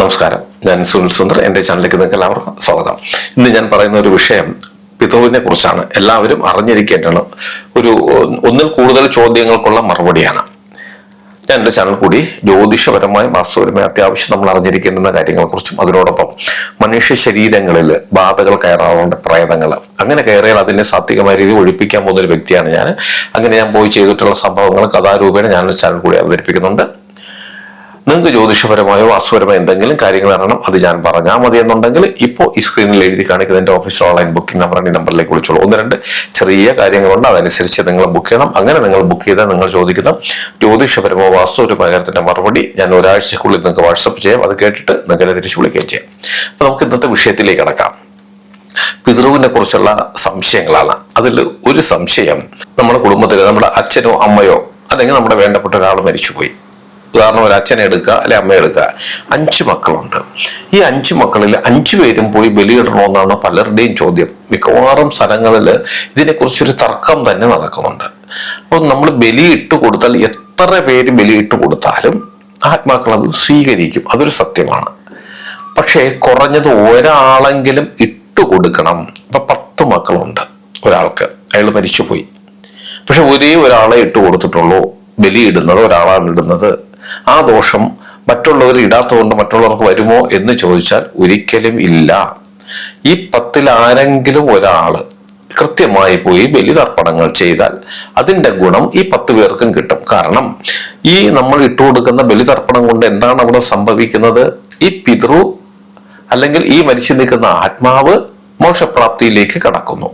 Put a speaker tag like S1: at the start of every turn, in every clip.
S1: നമസ്കാരം. ഞാൻ സുനിൽ സുന്ദർ എന്റെ ചാനലിലേക്ക് നിങ്ങൾക്ക് എല്ലാവർക്കും സ്വാഗതം. ഇന്ന് ഞാൻ പറയുന്ന ഒരു വിഷയം പിതാവിനെ കുറിച്ചാണ്. എല്ലാവരും അറിഞ്ഞിരിക്കേണ്ടതാണ്. ഒരു ഒന്നിൽ കൂടുതൽ ചോദ്യങ്ങൾക്കുള്ള മറുപടിയാണ്. ഞാൻ എന്റെ ചാനൽ കൂടി ജ്യോതിഷപരമായ വാസ്തുപരമായി അത്യാവശ്യം നമ്മൾ അറിഞ്ഞിരിക്കേണ്ടുന്ന കാര്യങ്ങളെക്കുറിച്ചും അതിനോടൊപ്പം മനുഷ്യ ശരീരങ്ങളിൽ ബാധകൾ കയറാറുണ്ട് പ്രേതങ്ങൾ. അങ്ങനെ കയറിയാൽ അതിനെ സാത്വികമായ രീതിയിൽ ഒഴിപ്പിക്കാൻ പോകുന്ന ഒരു വ്യക്തിയാണ് ഞാൻ. അങ്ങനെ ഞാൻ പോയി ചെയ്തിട്ടുള്ള സംഭവങ്ങൾ കഥാരൂപേണ ഞാൻ ചാനൽ കൂടി അവതരിപ്പിക്കുന്നുണ്ട്. നിങ്ങൾക്ക് ജ്യോതിഷപരമായോ വാസ്തുപരമായോ എന്തെങ്കിലും കാര്യങ്ങൾ അറിയണം അത് ഞാൻ പറഞ്ഞാൽ മതി എന്നുണ്ടെങ്കിൽ ഇപ്പോൾ ഈ സ്ക്രീനിൽ എഴുതി കാണിക്കുന്ന എന്റെ ഓഫീസ് ഓൺലൈൻ ബുക്കിംഗ് നമ്പർ ഈ നമ്പറിലേക്ക് വിളിച്ചോളൂ. ഒന്ന് രണ്ട് ചെറിയ കാര്യങ്ങളുണ്ട് അതനുസരിച്ച് നിങ്ങൾ ബുക്ക് ചെയ്യണം. അങ്ങനെ നിങ്ങൾ ബുക്ക് ചെയ്താൽ നിങ്ങൾ ചോദിക്കുന്ന ജ്യോതിഷപരമോ വാസ്തുപരമായ കാര്യത്തിന്റെ മറുപടി ഞാൻ ഒരാഴ്ചക്കുള്ളിൽ നിങ്ങൾക്ക് വാട്സപ്പ് ചെയ്യാം. അത് കേട്ടിട്ട് എന്നെ തിരിച്ചു വിളിക്കുകയും ചെയ്യാം. അപ്പോൾ നമുക്ക് ഇന്നത്തെ വിഷയത്തിലേക്ക് കടക്കാം. പിതൃവിനെ കുറിച്ചുള്ള സംശയങ്ങളാണ്. അതിൽ ഒരു സംശയം നമ്മുടെ കുടുംബത്തിൽ നമ്മുടെ അച്ഛനോ അമ്മയോ അല്ലെങ്കിൽ നമ്മുടെ വേണ്ടപ്പെട്ട ഒരാൾ മരിച്ചുപോയി. ഉദാഹരണം ഒരു അച്ഛനെ എടുക്കുക അല്ലെ അമ്മ എടുക്കുക. അഞ്ച് മക്കളുണ്ട്. ഈ അഞ്ച് മക്കളിൽ അഞ്ചു പേരും പോയി ബലിയിടണമെന്നാണ് പലരുടെയും ചോദ്യം. മിക്കവാറും സ്ഥലങ്ങളിൽ ഇതിനെക്കുറിച്ചൊരു തർക്കം തന്നെ നടക്കുന്നുണ്ട്. അപ്പോൾ നമ്മൾ ബലിയിട്ട് കൊടുത്താൽ എത്ര പേര് ബലിയിട്ട് കൊടുത്താലും ആത്മാക്കൾ അത് സ്വീകരിക്കും. അതൊരു സത്യമാണ്. പക്ഷേ കുറഞ്ഞത് ഒരാളെങ്കിലും ഇട്ട് കൊടുക്കണം. ഇപ്പൊ പത്ത് മക്കളുണ്ട് ഒരാൾക്ക്. അയാൾ മരിച്ചുപോയി. പക്ഷെ ഒരേ ഒരാളെ ഇട്ട് കൊടുത്തിട്ടുള്ളൂ. ബലിയിടുന്നത് ഒരാളാണ് ഇടുന്നത്. ആ ദോഷം മറ്റുള്ളവർ ഇടാത്തതുകൊണ്ട് മറ്റുള്ളവർക്ക് വരുമോ എന്ന് ചോദിച്ചാൽ ഒരിക്കലും ഇല്ല. ഈ പത്തിൽ ആരെങ്കിലും ഒരാൾ കൃത്യമായി പോയി ബലിതർപ്പണങ്ങൾ ചെയ്താൽ അതിന്റെ ഗുണം ഈ പത്ത് പേർക്കും കിട്ടും. കാരണം ഈ നമ്മൾ ഇട്ടു കൊടുക്കുന്ന ബലിതർപ്പണം കൊണ്ട് എന്താണ് അവിടെ സംഭവിക്കുന്നത്? ഈ പിതൃ അല്ലെങ്കിൽ ഈ മരിച്ചു നിൽക്കുന്ന ആത്മാവ് മോക്ഷപ്രാപ്തിയിലേക്ക് കടക്കുന്നു.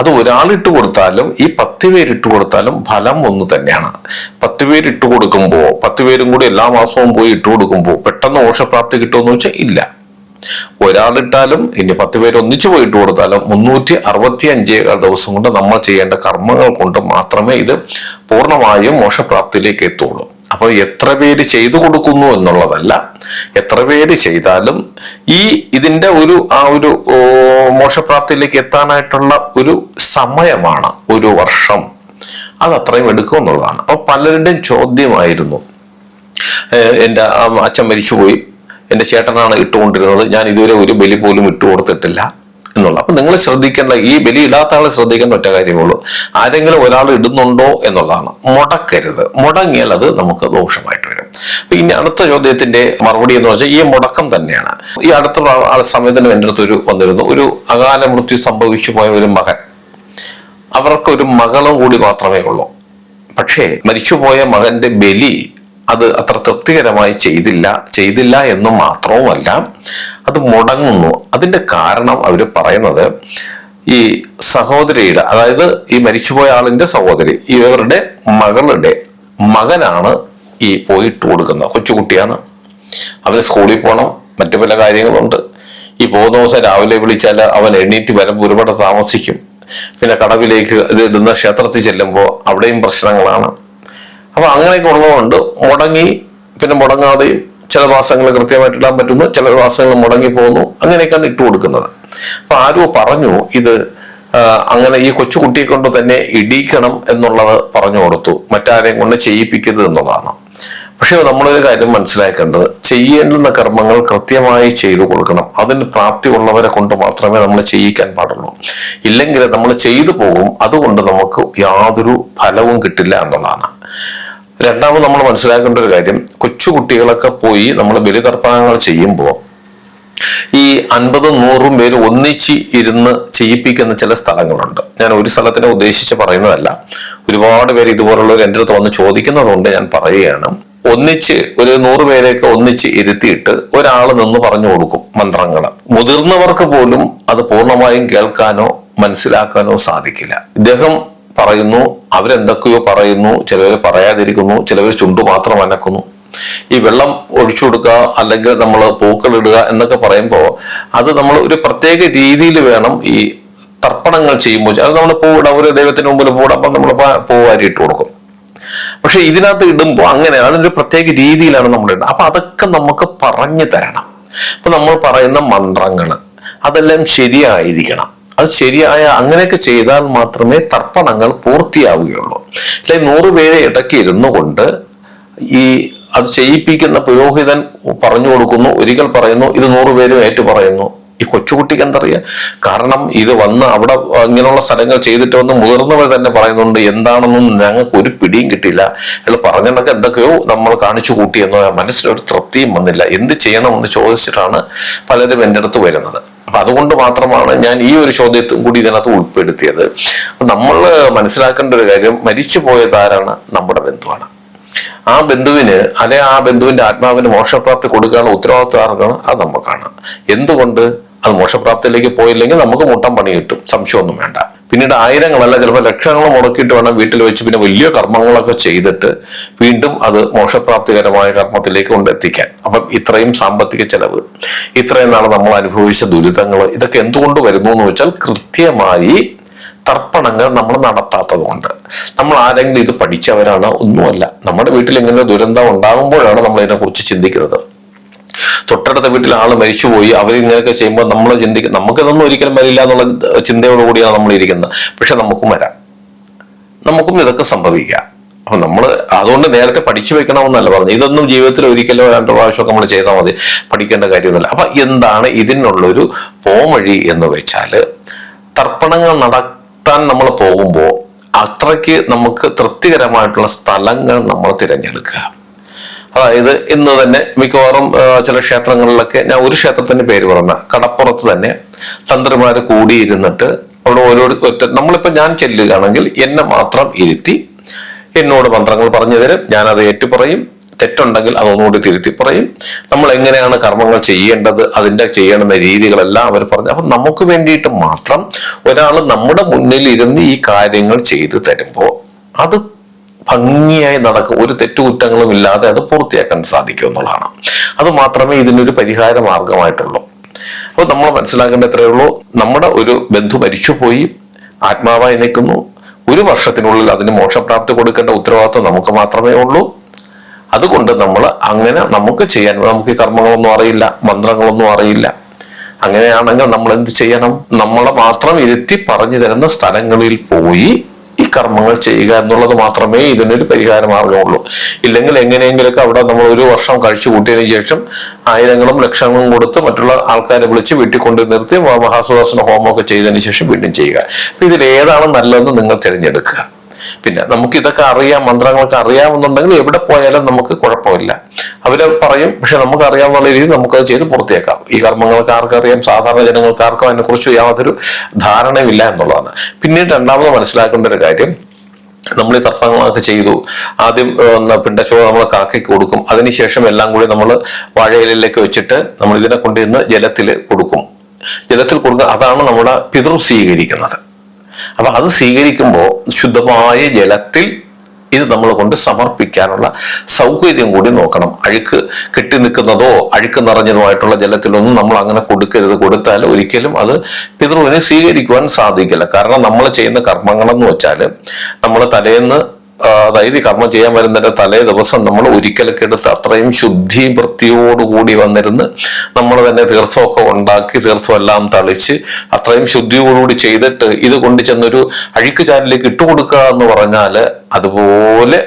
S1: അത് ഒരാൾ ഇട്ട് കൊടുത്താലും ഈ പത്ത് പേര് ഇട്ട് കൊടുത്താലും ഫലം ഒന്ന് തന്നെയാണ്. പത്ത് പേര് ഇട്ട് കൊടുക്കുമ്പോൾ പത്ത് പേരും കൂടി എല്ലാ മാസവും പോയി ഇട്ട് കൊടുക്കുമ്പോൾ പെട്ടെന്ന് ഓഷപ്രാപ്തി കിട്ടുമെന്ന് വെച്ചാൽ ഇല്ല. ഒരാളിട്ടാലും ഇനി പത്ത് പേര് ഒന്നിച്ചു പോയിട്ട് കൊടുത്താലും മുന്നൂറ്റി അറുപത്തി അഞ്ച് ദിവസം കൊണ്ട് നമ്മൾ ചെയ്യേണ്ട കർമ്മങ്ങൾ കൊണ്ട് മാത്രമേ ഇത് പൂർണമായും മോശപ്രാപ്തിയിലേക്ക് എത്തുള്ളൂ. അപ്പോൾ എത്ര പേര് ചെയ്തു കൊടുക്കുന്നു എന്നുള്ളതല്ല എത്ര പേര് ചെയ്താലും ഈ ഇതിന്റെ ഒരു ആ ഒരു മോശപ്രാപ്തിയിലേക്ക് എത്താനായിട്ടുള്ള ഒരു സമയമാണ് ഒരു വർഷം. അത് അത്രയും എടുക്കും എന്നുള്ളതാണ്. അപ്പൊ പലരുടെയും ചോദ്യമായിരുന്നു എന്റെ അച്ഛൻ മരിച്ചുപോയി എന്റെ ചേട്ടനാണ് ഇട്ടുകൊണ്ടിരുന്നത് ഞാൻ ഇതുവരെ ഒരു ബലി പോലും ഇട്ടു കൊടുത്തിട്ടില്ല എന്നുള്ള. അപ്പൊ നിങ്ങൾ ശ്രദ്ധിക്കേണ്ട ഈ ബലി ഇല്ലാത്ത ആളെ ശ്രദ്ധിക്കേണ്ട ഒറ്റ കാര്യമുള്ളൂ. ആരെങ്കിലും ഒരാൾ ഇടുന്നുണ്ടോ എന്നുള്ളതാണ്. മുടക്കരുത്. മുടങ്ങിയാൽ അത് നമുക്ക് ദോഷമായിട്ട് വരും. അപ്പൊ ഇനി അടുത്ത ചോദ്യത്തിന്റെ മറുപടി എന്ന് വെച്ചാൽ ഈ മുടക്കം തന്നെയാണ്. ഈ അടുത്ത സമയത്തിന് എന്റെ അടുത്ത് ഒരു വന്നിരുന്നു. ഒരു അകാല മൃത്യു സംഭവിച്ചു പോയ ഒരു മകൻ. അവർക്ക് ഒരു മകളും കൂടി മാത്രമേ ഉള്ളൂ. പക്ഷേ മരിച്ചുപോയ മകന്റെ ബലി അത് അത്ര തൃപ്തികരമായി ചെയ്തില്ല ചെയ്തില്ല എന്ന് മാത്രവുമല്ല അത് മുടങ്ങുന്നു. അതിന്റെ കാരണം അവർ പറയുന്നത് ഈ സഹോദരിയുടെ അതായത് ഈ മരിച്ചുപോയ ആളിന്റെ സഹോദരി ഇവരുടെ മകളുടെ മകനാണ് ഈ പോയിട്ട് കൊടുക്കുന്നത്. കൊച്ചുകുട്ടിയാണ്. അവന് സ്കൂളിൽ പോകണം മറ്റു പല കാര്യങ്ങളുണ്ട്. ഈ പോകുന്ന ദിവസം രാവിലെ വിളിച്ചാൽ അവൻ എണീറ്റ് വരുമ്പോൾ ഒരുപാട് താമസിക്കും. പിന്നെ കടവിലേക്ക് ഇത് ഇടുന്ന ക്ഷേത്രത്തിൽ ചെല്ലുമ്പോൾ അവിടെയും പ്രശ്നങ്ങളാണ്. അപ്പൊ അങ്ങനെയൊക്കെ ഉള്ളതുകൊണ്ട് മുടങ്ങി പിന്നെ മുടങ്ങാതെയും ചില മാസങ്ങൾ കൃത്യമായിട്ട് ഇടാൻ പറ്റുന്നു ചില മാസങ്ങൾ മുടങ്ങി പോകുന്നു അങ്ങനെയൊക്കെയാണ് ഇട്ട് കൊടുക്കുന്നത്. അപ്പൊ ആരോ പറഞ്ഞു ഇത് അങ്ങനെ ഈ കൊച്ചുകുട്ടിയെ കൊണ്ട് തന്നെ ഇടിക്കണം എന്നുള്ളത് പറഞ്ഞു കൊടുത്തു. മറ്റാരെയും കൊണ്ട് ചെയ്യിപ്പിക്കരുത് എന്നുള്ളതാണ് പക്ഷെ നമ്മളൊരു കാര്യം മനസ്സിലാക്കേണ്ടത് ചെയ്യേണ്ടുന്ന കർമ്മങ്ങൾ കൃത്യമായി ചെയ്തു കൊടുക്കണം. അതിന് പ്രാപ്തി ഉള്ളവരെ കൊണ്ട് മാത്രമേ നമ്മൾ ചെയ്യിക്കാൻ പാടുള്ളൂ. ഇല്ലെങ്കിൽ നമ്മൾ ചെയ്തു പോകും അതുകൊണ്ട് നമുക്ക് യാതൊരു ഫലവും കിട്ടില്ല എന്നുള്ളതാണ്. രണ്ടാമത് നമ്മൾ മനസ്സിലാക്കേണ്ട ഒരു കാര്യം കൊച്ചു കുട്ടികളൊക്കെ പോയി നമ്മൾ ബലിതർപ്പണങ്ങൾ ചെയ്യുമ്പോൾ ഈ അൻപതും നൂറും പേര് ഒന്നിച്ച് ഇരുന്ന് ചെയ്യിപ്പിക്കുന്ന ചില സ്ഥലങ്ങളുണ്ട്. ഞാൻ ഒരു സ്ഥലത്തിനെ ഉദ്ദേശിച്ച് പറയുന്നതല്ല. ഒരുപാട് പേര് ഇതുപോലുള്ളവർ എന്റെ അടുത്ത് വന്ന് ചോദിക്കുന്നതുകൊണ്ട് ഞാൻ പറയുകയാണ്. ഒന്നിച്ച് ഒരു നൂറ് പേരെയൊക്കെ ഒന്നിച്ച് ഇരുത്തിയിട്ട് ഒരാൾ നിന്ന് പറഞ്ഞു കൊടുക്കും മന്ത്രങ്ങൾ. മുതിർന്നവർക്ക് പോലും അത് പൂർണമായും കേൾക്കാനോ മനസ്സിലാക്കാനോ സാധിക്കില്ല. ഇദ്ദേഹം പറയുന്നു അവരെന്തൊക്കെയോ പറയുന്നു ചിലവർ പറയാതിരിക്കുന്നു ചിലവർ ചുണ്ടു മാത്രം അനക്കുന്നു. ഈ വെള്ളം ഒഴിച്ചു കൊടുക്കുക അല്ലെങ്കിൽ നമ്മൾ പൂക്കൾ ഇടുക എന്നൊക്കെ പറയുമ്പോൾ അത് നമ്മൾ ഒരു പ്രത്യേക രീതിയിൽ വേണം ഈ തർപ്പണങ്ങൾ ചെയ്യുമ്പോൾ അത് നമ്മൾ പൂവിടാം ഒരു ദൈവത്തിന് മുമ്പിൽ പൂവിടാം അപ്പം നമ്മൾ പൂവാരി ഇട്ട് കൊടുക്കും. പക്ഷെ ഇതിനകത്ത് ഇടുമ്പോൾ അങ്ങനെ അതിനൊരു പ്രത്യേക രീതിയിലാണ് നമ്മൾ ഇടുന്നത്. അപ്പൊ അതൊക്കെ നമുക്ക് പറഞ്ഞു തരണം. അപ്പൊ നമ്മൾ പറയുന്ന മന്ത്രങ്ങൾ അതെല്ലാം ശരിയായിരിക്കണം. അത് ശരിയായ അങ്ങനെയൊക്കെ ചെയ്താൽ മാത്രമേ തർപ്പണങ്ങൾ പൂർത്തിയാവുകയുള്ളൂ. അല്ലെ നൂറ് പേരെ ഇടയ്ക്ക് ഇരുന്നു കൊണ്ട് ഈ അത് ചെയ്യിപ്പിക്കുന്ന പുരോഹിതൻ പറഞ്ഞു കൊടുക്കുന്നു ഒരിക്കൽ പറയുന്നു ഇത് നൂറുപേരും ഏറ്റു പറയുന്നു. ഈ കൊച്ചുകുട്ടിക്ക് എന്തറിയാം? കാരണം ഇത് വന്ന് അവിടെ ഇങ്ങനെയുള്ള സ്ഥലങ്ങൾ ചെയ്തിട്ട് വന്ന് മുതിർന്നവർ തന്നെ പറയുന്നുണ്ട് എന്താണെന്നും ഞങ്ങൾക്ക് ഒരു പിടിയും കിട്ടിയില്ല. അയാൾ പറഞ്ഞിട്ടൊക്കെ എന്തൊക്കെയോ നമ്മൾ കാണിച്ചു കൂട്ടിയെന്നോ മനസ്സിലൊരു തൃപ്തിയും വന്നില്ല. എന്ത് ചെയ്യണമെന്ന് ചോദിച്ചിട്ടാണ് പലരും എന്റെ അടുത്ത് വരുന്നത്. അപ്പൊ അതുകൊണ്ട് മാത്രമാണ് ഞാൻ ഈ ഒരു ചോദ്യത്തും കൂടി ഇതിനകത്ത് ഉൾപ്പെടുത്തിയത്. നമ്മൾ മനസ്സിലാക്കേണ്ട ഒരു കാര്യം മരിച്ചു പോയത് ആരാണ്? നമ്മുടെ ബന്ധുവാണ്. ആ ബന്ധുവിന് അല്ലെ ആ ബന്ധുവിന്റെ ആത്മാവിന് മോക്ഷപ്രാപ്തി കൊടുക്കാനുള്ള ഉത്തരവാദിത്വം ആർക്കാണ്? അത് നമുക്കാണ്. എന്തുകൊണ്ട്? അത് മോക്ഷപ്രാപ്തിയിലേക്ക് പോയില്ലെങ്കിൽ നമുക്ക് മുട്ടം പണി കിട്ടും. സംശയമൊന്നും വേണ്ട. പിന്നീട് ആയിരങ്ങളല്ല ചിലപ്പോൾ ലക്ഷങ്ങൾ മുടക്കിയിട്ട് വേണം വീട്ടിൽ വെച്ച് പിന്നെ വലിയ കർമ്മങ്ങളൊക്കെ ചെയ്തിട്ട് വീണ്ടും അത് മോശപ്രാപ്തികരമായ കർമ്മത്തിലേക്ക് കൊണ്ടെത്തിക്കാൻ. അപ്പം ഇത്രയും സാമ്പത്തിക ചെലവ് ഇത്രയും നാൾ നമ്മൾ അനുഭവിച്ച ദുരിതങ്ങൾ ഇതൊക്കെ എന്തുകൊണ്ട് വരുന്നു എന്ന് വെച്ചാൽ കൃത്യമായി തർപ്പണങ്ങൾ നമ്മൾ നടത്താത്തത് കൊണ്ട് നമ്മൾ ആരെങ്കിലും ഇത് പഠിച്ചവരാണ് ഒന്നുമല്ല. നമ്മുടെ വീട്ടിൽ ഇങ്ങനെ ദുരന്തം ഉണ്ടാകുമ്പോഴാണ് നമ്മൾ ഇതിനെക്കുറിച്ച് ചിന്തിക്കുന്നത്. തൊട്ടടുത്ത വീട്ടിൽ ആൾ മരിച്ചുപോയി അവർ ഇങ്ങനെയൊക്കെ ചെയ്യുമ്പോൾ നമ്മൾ ചിന്തിക്കും നമുക്കിതൊന്നും ഒരിക്കലും വരില്ല എന്നുള്ള ചിന്തയോടുകൂടിയാണ് നമ്മൾ ഇരിക്കുന്നത്. പക്ഷെ നമുക്കും വരാം. നമുക്കും ഇതൊക്കെ സംഭവിക്കാം. അപ്പൊ നമ്മൾ അതുകൊണ്ട് നേരത്തെ പഠിച്ചു വെക്കണമെന്നല്ല പറഞ്ഞു ഇതൊന്നും ജീവിതത്തിൽ ഒരിക്കലോ രണ്ടു പ്രാവശ്യമൊക്കെ നമ്മൾ ചെയ്താൽ മതി. പഠിക്കേണ്ട കാര്യമൊന്നുമില്ല. അപ്പൊ എന്താണ് ഇതിനുള്ളൊരു പോംവഴി എന്ന് വെച്ചാൽ തർപ്പണങ്ങൾ നടത്താൻ നമ്മൾ പോകുമ്പോൾ അത്രയ്ക്ക് നമുക്ക് തൃപ്തികരമായിട്ടുള്ള സ്ഥലങ്ങൾ നമ്മൾ തിരഞ്ഞെടുക്കുക. അതായത് ഇന്ന് തന്നെ മിക്കവാറും ചില ക്ഷേത്രങ്ങളിലൊക്കെ ഞാൻ ഒരു ക്ഷേത്രത്തിന്റെ പേര് പറഞ്ഞ കടപ്പുറത്ത് തന്നെ തന്ത്രിമാർ കൂടിയിരുന്നിട്ട് അവിടെ ഓരോ ഒറ്റ നമ്മളിപ്പോ ഞാൻ ചെല്ലുകയാണെങ്കിൽ എന്നെ മാത്രം ഇരുത്തി എന്നോട് മന്ത്രങ്ങൾ പറഞ്ഞു തരും ഞാനത് ഏറ്റുപറയും തെറ്റുണ്ടെങ്കിൽ അതൊന്നുകൂടി തിരുത്തി പറയും. നമ്മൾ എങ്ങനെയാണ് കർമ്മങ്ങൾ ചെയ്യേണ്ടത് അതിന്റെ ചെയ്യേണ്ട രീതികളെല്ലാം അവർ പറഞ്ഞു. അപ്പൊ നമുക്ക് വേണ്ടിയിട്ട് മാത്രം ഒരാൾ നമ്മുടെ മുന്നിൽ ഇരുന്ന് ഈ കാര്യങ്ങൾ ചെയ്തു തരുമ്പോൾ അത് ഭംഗിയായി നടക്കും ഒരു തെറ്റുകുറ്റങ്ങളും ഇല്ലാതെ അത് പൂർത്തിയാക്കാൻ സാധിക്കും എന്നുള്ളതാണ്. അത് മാത്രമേ ഇതിനൊരു പരിഹാര മാർഗമായിട്ടുള്ളൂ. അപ്പോൾ നമ്മൾ മനസ്സിലാക്കേണ്ട എത്രയേ ഉള്ളൂ. നമ്മുടെ ഒരു ബന്ധു മരിച്ചുപോയി ആത്മാവായി നിൽക്കുന്നു. ഒരു വർഷത്തിനുള്ളിൽ അതിന് മോക്ഷപ്രാപ്തി കൊടുക്കേണ്ട ഉത്തരവാദിത്വം നമുക്ക് മാത്രമേ ഉള്ളൂ. അതുകൊണ്ട് നമ്മൾ അങ്ങനെ നമുക്ക് ചെയ്യാൻ നമുക്ക് കർമ്മങ്ങളൊന്നും അറിയില്ല മന്ത്രങ്ങളൊന്നും അറിയില്ല. അങ്ങനെയാണെങ്കിൽ നമ്മൾ എന്ത് ചെയ്യണം? നമ്മളെ മാത്രം ഇരുത്തി പറഞ്ഞു തരുന്ന സ്ഥലങ്ങളിൽ പോയി ഈ കർമ്മങ്ങൾ ചെയ്യുക എന്നുള്ളത് മാത്രമേ ഇതിനൊരു പരിഹാര മാർഗമുള്ളൂ. ഇല്ലെങ്കിൽ എങ്ങനെയെങ്കിലൊക്കെ അവിടെ നമ്മൾ ഒരു വർഷം കഴിച്ചു കൂട്ടിയതിനു ശേഷം ആയിരങ്ങളും ലക്ഷങ്ങളും കൊടുത്ത് മറ്റുള്ള ആൾക്കാരെ വിളിച്ച് വീട്ടിൽ കൊണ്ട് നിർത്തി മഹാസുദർശന ഹോമമൊക്കെ ചെയ്തതിനു ശേഷം വീണ്ടും ചെയ്യുക. ഇതിൽ ഏതാണ് നല്ലതെന്ന് നിങ്ങൾ തിരഞ്ഞെടുക്കുക. പിന്നെ നമുക്ക് ഇതൊക്കെ അറിയാം മന്ത്രങ്ങളൊക്കെ അറിയാമെന്നുണ്ടെങ്കിൽ എവിടെ പോയാലും നമുക്ക് കുഴപ്പമില്ല. അവർ പറയും പക്ഷെ നമുക്ക് അറിയാവുന്ന രീതിയിൽ നമുക്കത് ചെയ്ത് പൂർത്തിയാക്കാം. ഈ കർമ്മങ്ങൾക്ക് ആർക്കറിയാം സാധാരണ ജനങ്ങൾക്ക് ആർക്കും അതിനെക്കുറിച്ച് യാതൊരു ധാരണയുമില്ല എന്നുള്ളതാണ്. പിന്നീട് രണ്ടാമത് മനസ്സിലാക്കേണ്ട ഒരു കാര്യം നമ്മൾ ഈ തർപ്പങ്ങളൊക്കെ ചെയ്തു ആദ്യം പിണ്ടച്ചോ നമ്മൾ കാക്കയ്ക്ക് കൊടുക്കും. അതിനുശേഷം എല്ലാം കൂടി നമ്മൾ വാഴയിലേക്ക് വെച്ചിട്ട് നമ്മൾ ഇതിനെ കൊണ്ടുവന്ന് ജലത്തിൽ കൊടുക്കും. ജലത്തിൽ കൊടുക്കുക അതാണ് നമ്മുടെ പിതൃ സ്വീകരിക്കുന്നത്. അപ്പൊ അത് സ്വീകരിക്കുമ്പോൾ ശുദ്ധമായ ജലത്തിൽ ഇത് നമ്മൾ കൊണ്ട് സമർപ്പിക്കാനുള്ള സൗകര്യം കൂടി നോക്കണം. അഴുക്ക് കെട്ടി നിൽക്കുന്നതോ അഴുക്ക് നിറഞ്ഞതുമായിട്ടുള്ള ജലത്തിലൊന്നും നമ്മൾ അങ്ങനെ കൊടുക്കരുത്. കൊടുത്താൽ ഒരിക്കലും അത് പിതൃവിനെ സ്വീകരിക്കുവാൻ സാധിക്കില്ല. കാരണം നമ്മൾ ചെയ്യുന്ന കർമ്മങ്ങളെന്ന് വെച്ചാൽ നമ്മൾ തലേന്ന് അതായത് ഈ കർമ്മം ചെയ്യാൻ വരുന്നതിന്റെ തലേ ദിവസം നമ്മൾ ഒരിക്കലൊക്കെ എടുത്ത് അത്രയും ശുദ്ധി വൃത്തിയോടുകൂടി വന്നിരുന്ന് നമ്മൾ തന്നെ തീർത്ഥമൊക്കെ ഉണ്ടാക്കി തീർത്ഥം എല്ലാം തളിച്ച് അത്രയും ശുദ്ധിയോടുകൂടി ചെയ്തിട്ട് ഇത് കൊണ്ടു ചെന്നൊരു അഴുക്ക് ചാലിലേക്ക് ഇട്ടുകൊടുക്കുക എന്ന് പറഞ്ഞാൽ അതുപോലെ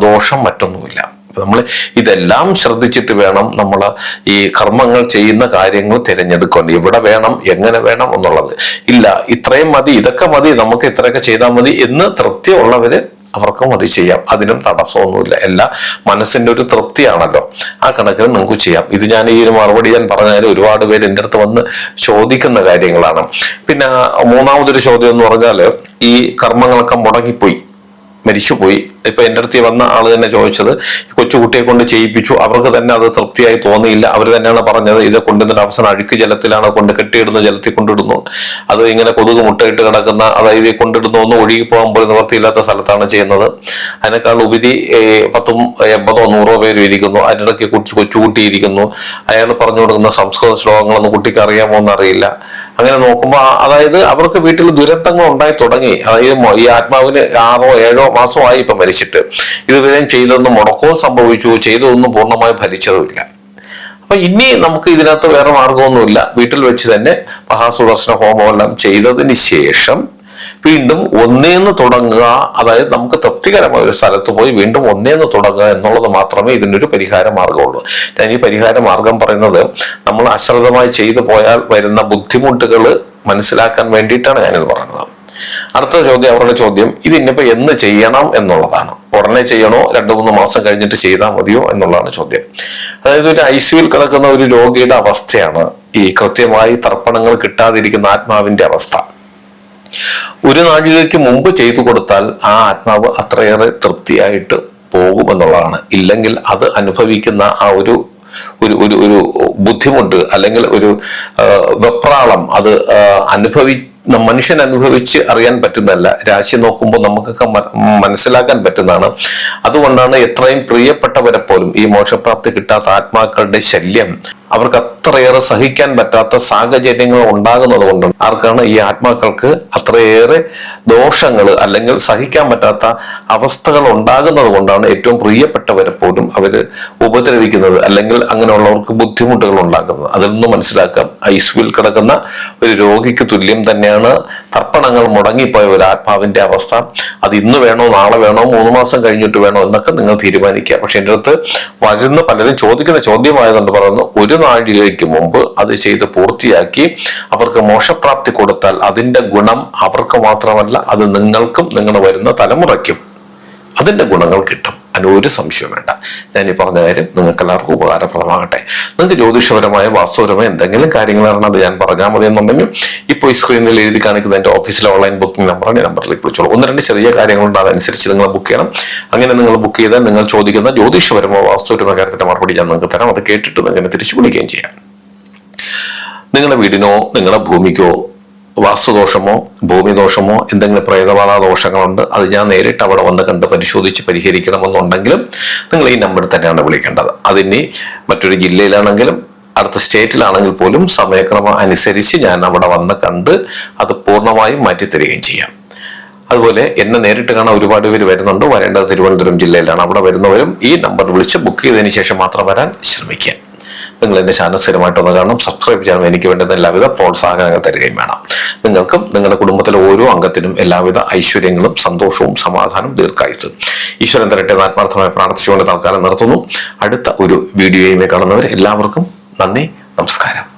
S1: ദോഷം മറ്റൊന്നുമില്ല. നമ്മൾ ഇതെല്ലാം ശ്രദ്ധിച്ചിട്ട് വേണം നമ്മൾ ഈ കർമ്മങ്ങൾ ചെയ്യുന്ന കാര്യങ്ങൾ തിരഞ്ഞെടുക്കണം ഇവിടെ വേണം എങ്ങനെ വേണം എന്നുള്ളത്. ഇല്ല ഇത്രയും മതി ഇതൊക്കെ മതി നമുക്ക് ഇത്രയൊക്കെ ചെയ്താൽ മതി എന്ന് തൃപ്തിയുള്ളവര് അവർക്കും അത് ചെയ്യാം. അതിനും തടസ്സമൊന്നുമില്ല. എല്ലാ മനസ്സിന്റെ ഒരു തൃപ്തിയാണല്ലോ. ആ കണക്കിന് നിങ്ങൾക്ക് ചെയ്യാം. ഇത് ഞാൻ ഈ ഒരു മറുപടി ഞാൻ പറഞ്ഞാൽ ഒരുപാട് പേര് എന്റെ അടുത്ത് വന്ന് ചോദിക്കുന്ന കാര്യങ്ങളാണ്. പിന്നെ മൂന്നാമതൊരു ചോദ്യം എന്ന് പറഞ്ഞാൽ ഈ കർമ്മങ്ങളൊക്കെ മുടങ്ങിപ്പോയി. മരിച്ചുപോയി. ഇപ്പൊ എന്റെ അടുത്ത് വന്ന ആൾ തന്നെ ചോദിച്ചത് കൊച്ചുകുട്ടിയെ കൊണ്ട് ചെയ്യിപ്പിച്ചു. അവർക്ക് തന്നെ അത് തൃപ്തിയായി തോന്നിയില്ല. അവർ തന്നെയാണ് പറഞ്ഞത് ഇത് കൊണ്ടുവന്നിട്ട് അവസാനം അഴുക്ക് ജലത്തിലാണ് കൊണ്ട് കെട്ടിയിടുന്ന ജലത്തിൽ കൊണ്ടിടുന്നു. അത് ഇങ്ങനെ കൊതുക് മുട്ടയിട്ട് കിടക്കുന്ന അതായത് കൊണ്ടിടുന്നു ഒന്ന് ഒഴുകി പോകാൻ പോലും നിവർത്തിയില്ലാത്ത സ്ഥലത്താണ് ചെയ്യുന്നത്. അതിനേക്കാൾ ഉപരി പത്തും എൺപതോ നൂറോ പേരും ഇരിക്കുന്നു. അതിനിടയ്ക്ക് കൊച്ചു കൊച്ചുകുട്ടി ഇരിക്കുന്നു. അയാൾ പറഞ്ഞു കൊടുക്കുന്ന സംസ്കൃത ശ്ലോകങ്ങളൊന്നും കുട്ടിക്ക് അറിയാമോ എന്നറിയില്ല. അങ്ങനെ നോക്കുമ്പോൾ അതായത് അവർക്ക് വീട്ടിൽ ദുരന്തങ്ങൾ ഉണ്ടായി തുടങ്ങി. അതായത് ഈ ആത്മാവിന് ആറോ ഏഴോ മാസമായി ഇപ്പൊ മരിച്ചിട്ട്. ഇതുവരെയും ചെയ്തൊന്നും മുടക്കവും സംഭവിച്ചു ചെയ്തതൊന്നും പൂർണമായി ഭരിച്ചതുമില്ല അപ്പൊ ഇനി നമുക്ക് ഇതിനകത്ത് വേറെ മാർഗമൊന്നുമില്ല. വീട്ടിൽ വെച്ച് തന്നെ മഹാസുദർശന ഹോമമെല്ലാം ചെയ്തതിന് ശേഷം വീണ്ടും ഒന്നേന്ന് തുടങ്ങുക അതായത് നമുക്ക് തൃപ്തികരമായ ഒരു സ്ഥലത്ത് പോയി വീണ്ടും ഒന്നേന്ന് തുടങ്ങുക എന്നുള്ളത് മാത്രമേ ഇതിനൊരു പരിഹാര മാർഗമുള്ളൂ. ഞാൻ ഈ പരിഹാര മാർഗം പറയുന്നത് നമ്മൾ അശ്രദ്ധമായി ചെയ്തു പോയാൽ വരുന്ന ബുദ്ധിമുട്ടുകൾ മനസ്സിലാക്കാൻ വേണ്ടിയിട്ടാണ് ഞാനിത് പറയുന്നത്. അടുത്ത ചോദ്യം അവരുടെ ചോദ്യം ഇത് ഇനിയിപ്പോ എന്ന് ചെയ്യണം എന്നുള്ളതാണ്. ഉടനെ ചെയ്യണോ? രണ്ടു മൂന്ന് മാസം കഴിഞ്ഞിട്ട് ചെയ്താൽ മതിയോ എന്നുള്ളതാണ് ചോദ്യം. അതായത് ഒരു ഐ സിയുൽ കിടക്കുന്ന ഒരു രോഗിയുടെ അവസ്ഥയാണ് ഈ കൃത്യമായി തർപ്പണങ്ങൾ കിട്ടാതിരിക്കുന്ന ആത്മാവിന്റെ അവസ്ഥ. ഒരു നാഴികയ്ക്ക് മുമ്പ് ചെയ്തു കൊടുത്താൽ ആ ആത്മാവ് അത്രയേറെ തൃപ്തിയായിട്ട് പോകുമെന്നുള്ളതാണ്. ഇല്ലെങ്കിൽ അത് അനുഭവിക്കുന്ന ആ ഒരു ഒരു ഒരു ഒരു ബുദ്ധിമുട്ട് അല്ലെങ്കിൽ ഒരു വെപ്രാളം അത് അനുഭവി മനുഷ്യൻ അനുഭവിച്ച് അറിയാൻ പറ്റുന്നതല്ല. രാശി നോക്കുമ്പോൾ നമുക്കൊക്കെ മനസ്സിലാക്കാൻ പറ്റുന്നതാണ്. അതുകൊണ്ടാണ് എത്രയും പ്രിയപ്പെട്ടവരെ പോലും ഈ മോക്ഷപ്രാപ്തി കിട്ടാത്ത ആത്മാക്കളുടെ ശല്യം അവർക്ക് അത്രയേറെ സഹിക്കാൻ പറ്റാത്ത സാഹചര്യങ്ങൾ ഉണ്ടാകുന്നത് കൊണ്ടാണ് ആർക്കാണ് ഈ ആത്മാക്കൾക്ക് അത്രയേറെ ദോഷങ്ങൾ അല്ലെങ്കിൽ സഹിക്കാൻ പറ്റാത്ത അവസ്ഥകൾ ഉണ്ടാകുന്നത് കൊണ്ടാണ് ഏറ്റവും പ്രിയപ്പെട്ടവരെ പോലും അവർ ഉപദ്രവിക്കുന്നത് അല്ലെങ്കിൽ അങ്ങനെയുള്ളവർക്ക് ബുദ്ധിമുട്ടുകൾ ഉണ്ടാക്കുന്നത്. അതിൽ നിന്ന് മനസ്സിലാക്കാം. ഐസ്യുവിൽ കിടക്കുന്ന ഒരു രോഗിക്ക് തുല്യം തന്നെയാണ് തർപ്പണങ്ങൾ മുടങ്ങിപ്പോയ ഒരു ആത്മാവിന്റെ അവസ്ഥ. അത് ഇന്ന് വേണോ നാളെ വേണോ മൂന്ന് മാസം കഴിഞ്ഞിട്ട് വേണോ എന്നൊക്കെ നിങ്ങൾ തീരുമാനിക്കുക. പക്ഷെ എന്റെ അടുത്ത് വരുന്ന പലരും ചോദിക്കുന്ന ചോദ്യമായതുകൊണ്ട് പറയുന്നു ഒരു നാഴികയ്ക്ക് മുമ്പ് അത് ചെയ്ത് പൂർത്തിയാക്കി അവർക്ക് മോക്ഷപ്രാപ്തി കൊടുത്താൽ അതിന്റെ ഗുണം അവർക്ക് മാത്രമല്ല അത് നിങ്ങൾക്കും നിങ്ങളുടെ വരുന്ന തലമുറയ്ക്കും അതിന്റെ ഗുണങ്ങൾ കിട്ടും. അതിന് ഒരു സംശയം വേണ്ട. ഞാൻ ഈ പറഞ്ഞ കാര്യം നിങ്ങൾക്ക് എല്ലാവർക്കും ഉപകാരപ്രദമാകട്ടെ. നിങ്ങൾക്ക് ജ്യോതിഷപരമായ വാസ്തുപരമായ എന്തെങ്കിലും കാര്യങ്ങളാണ് അത് ഞാൻ പറഞ്ഞാൽ മതി എന്നുണ്ടെങ്കിൽ ഇപ്പോൾ ഈ സ്ക്രീനിൽ എഴുതി കാണിക്കുന്ന എന്റെ ഓഫീസിലെ ഓൺലൈൻ ബുക്കിംഗ് നമ്പറാണ് ഈ നമ്പറിലേക്ക് വിളിച്ചോളൂ ഒന്ന് രണ്ട് ചെറിയ കാര്യങ്ങളുണ്ട് അതനുസരിച്ച് നിങ്ങൾ ബുക്ക് ചെയ്യണം. അങ്ങനെ നിങ്ങൾ ബുക്ക് ചെയ്താൽ നിങ്ങൾ ചോദിക്കുന്ന ജ്യോതിഷപരമോ വാസ്തുപരമോ കാര്യത്തിന്റെ മറുപടി ഞാൻ നിങ്ങൾക്ക് തരാം. അത് കേട്ടിട്ട് നിങ്ങൾ തിരിച്ചു വിളിക്കുകയും ചെയ്യാം. നിങ്ങളുടെ വീടിനോ നിങ്ങളുടെ ഭൂമിക്കോ വാസ്തുദോഷമോ ഭൂമിദോഷമോ എന്തെങ്കിലും പ്രേതബാധ ദോഷങ്ങളുണ്ട് അത് ഞാൻ നേരിട്ട് അവിടെ വന്ന് കണ്ട് പരിശോധിച്ച് പരിഹരിക്കണമെന്നുണ്ടെങ്കിലും നിങ്ങൾ ഈ നമ്പറിൽ തന്നെയാണ് വിളിക്കേണ്ടത്. അതിനി മറ്റൊരു ജില്ലയിലാണെങ്കിലും അടുത്ത സ്റ്റേറ്റിലാണെങ്കിൽ പോലും സമയക്രമം അനുസരിച്ച് ഞാൻ അവിടെ വന്ന് കണ്ട് അത് പൂർണമായും മാറ്റിത്തരികയും ചെയ്യാം. അതുപോലെ എന്നെ നേരിട്ട് കാണാൻ ഒരുപാട് പേര് വരുന്നുണ്ട്. വരേണ്ടത് തിരുവനന്തപുരം ജില്ലയിലാണ്. അവിടെ വരുന്നവരും ഈ നമ്പർ വിളിച്ച് ബുക്ക് ചെയ്തതിന് ശേഷം മാത്രം വരാൻ ശ്രമിക്കുക. നിങ്ങൾ എന്റെ ചാനൽ സ്ഥിരമായിട്ടൊന്ന് കാണണം. സബ്സ്ക്രൈബ് ചെയ്യണം എനിക്ക് വേണ്ടുന്ന എല്ലാവിധ പ്രോത്സാഹനങ്ങൾ തരികയും വേണം. നിങ്ങൾക്കും നിങ്ങളുടെ കുടുംബത്തിലെ ഓരോ അംഗത്തിനും എല്ലാവിധ ഐശ്വര്യങ്ങളും സന്തോഷവും സമാധാനവും ദീർഘായുസ് ഈശ്വരൻ തരട്ടെ ആത്മാർത്ഥമായ പ്രാർത്ഥിച്ചുകൊണ്ട് തൽക്കാലം നിർത്തുന്നു. അടുത്ത ഒരു വീഡിയോയുമായി കാണുന്നവർ എല്ലാവർക്കും നന്ദി നമസ്കാരം.